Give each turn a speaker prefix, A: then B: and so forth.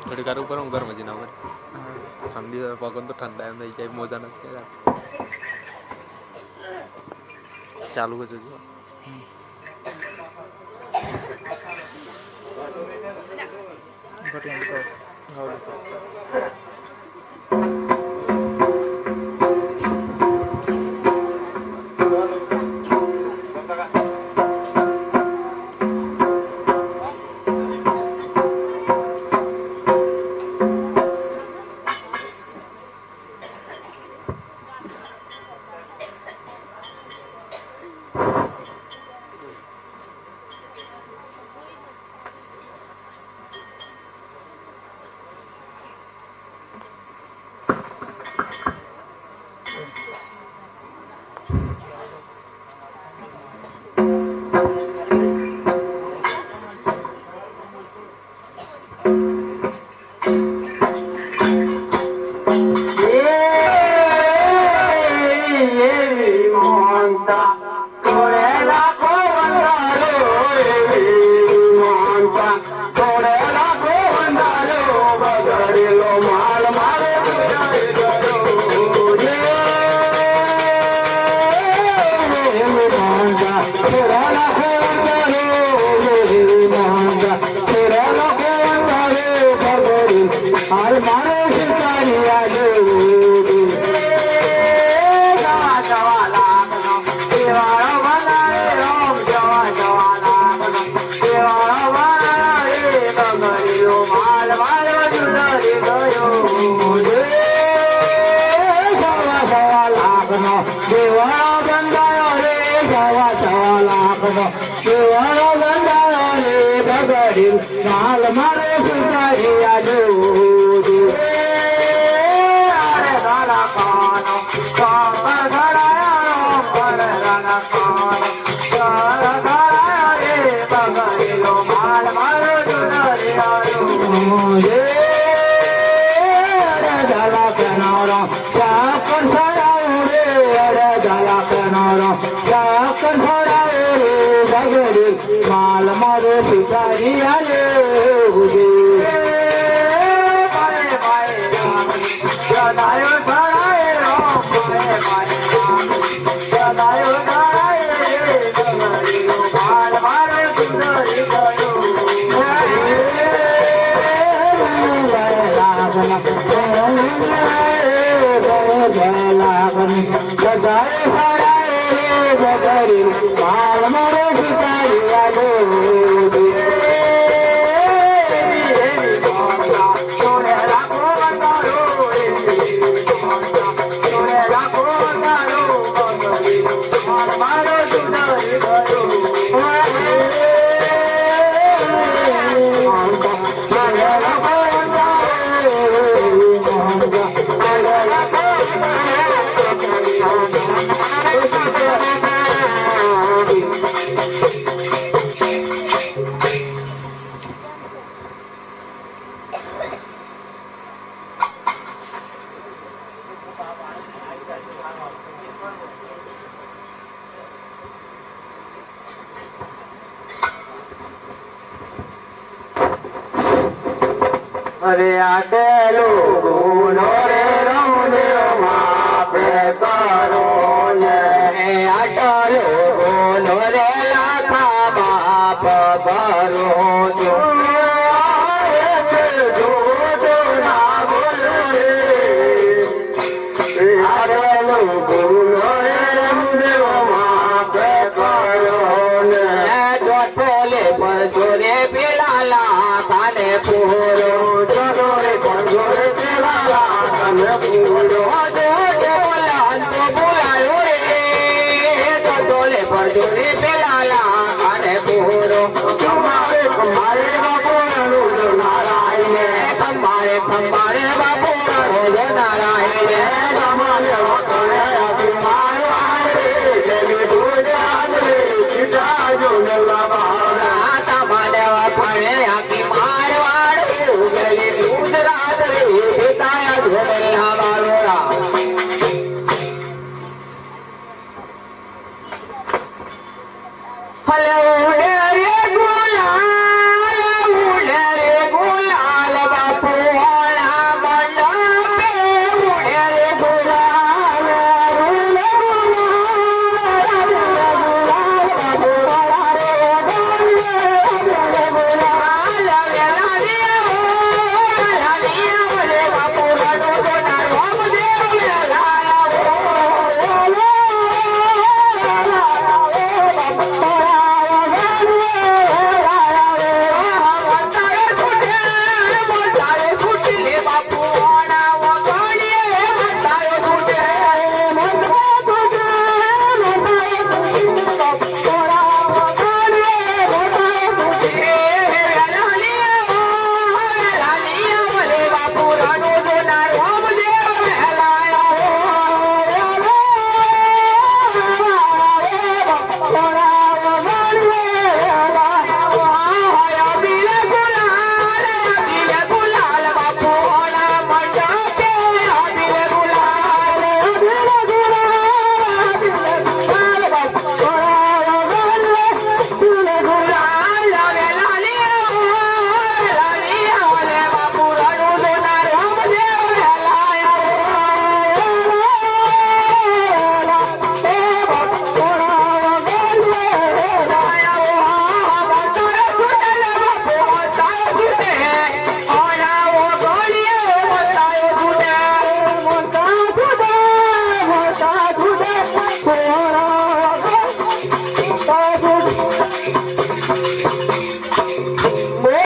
A: થોડી વાર ઉપર હું ગરમ જ ના પડે ઠંડી પગન તો ઠંડા એમ થઈ જાય, મોજા નથી ચાલુ કરજો જો
B: માલ મારે なるほど。you Thank you. પર મારે કાનો આજો ઘડાયા રે બગડેલો માલ મારો સુધારી આજુ રે. અરે દાડા કનારો தகடு மாலமாறு தனியாரு Bye. Thank. અરે આટેલો ગુનો રે માપે કરો ને આટેલો જોઠોલે પર જોરે પૂરો તમારે તમારે બાપો નારાયણ. તમારે તમારે બાપો નારાયણ.